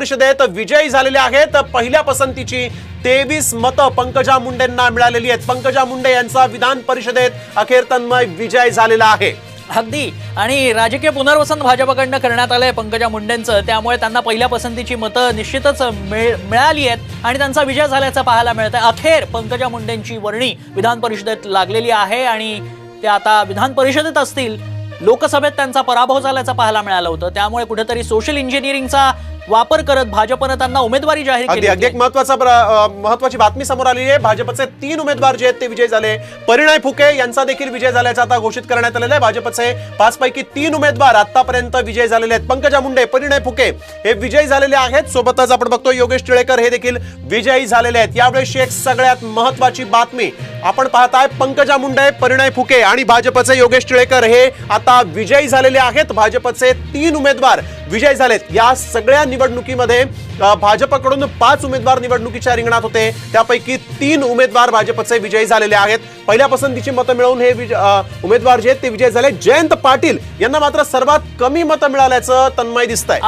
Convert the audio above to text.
परिषदेत विजयी झालेले आहेत. पहिल्या पसंतीची तेवीस मतं पंकजा मुंडेंना मिळालेली आहेत. पंकजा मुंडे यांचा विधान परिषदेत अखेर तन्मय विजय झालेला आहे. अगदी. आणि राजकीय पुनर्वसन भाजपकडनं करण्यात आलंय पंकजा मुंडेंचं. त्यामुळे त्यांना पहिल्या पसंतीची मतं निश्चितच मिळ- मिळाली आहेत आणि त्यांचा विजय झाल्याचं पाहायला मिळत आहे अखेर पंकजा मुंडेंची वर्णी विधान परिषदेत लागलेली आहे आणि ते आता विधान परिषदेत असतील. लोकसभेत त्यांचा पराभव झाल्याचं पाहायला मिळालं होतं. त्यामुळे कुठेतरी सोशल इंजिनिअरिंगचा वापर करत भाजपनं त्यांना उमेदवारी जाहीर केली अगदी. एक होती. महत्त्वाचा महत्वाची बातमी समोर आलेली आहे. भाजपचे तीन उमेदवार जे आहेत ते विजय झाले. परिणय फुके यांचा देखील विजय झाल्याचा आता घोषित करण्यात आलेला आहे. भाजपचे पाच पैकी तीन उमेदवार आतापर्यंत विजय झालेले आहेत. पंकजा मुंडे परिणय फुके हे विजयी झालेले आहेत. सोबतच आपण बघतो योगेश टिळेकर हे देखील विजयी झालेले आहेत. यावेळेसची एक सगळ्यात महत्वाची बातमी आपण पाहताय. पंकजा मुंडे परिणय फुके आणि भाजपचे योगेश टिळेकर हे आता विजयी झालेले आहेत. भाजपचे तीन उमेदवार विजय झालेत. या सगळ्या निवडणुकीमध्ये भाजपकडून पाच उमेदवार निवडणुकीच्या रिंगणात होते. त्यापैकी तीन उमेदवार भाजपचे विजयी झालेले आहेत. पहिल्या पसंतीची मतं मिळवून हे विज- उमेदवार जे आहेत ते विजय झाले. जयंत पाटील यांना मात्र सर्वात कमी मतं मिळाल्याचं तन्मय दिसत आहे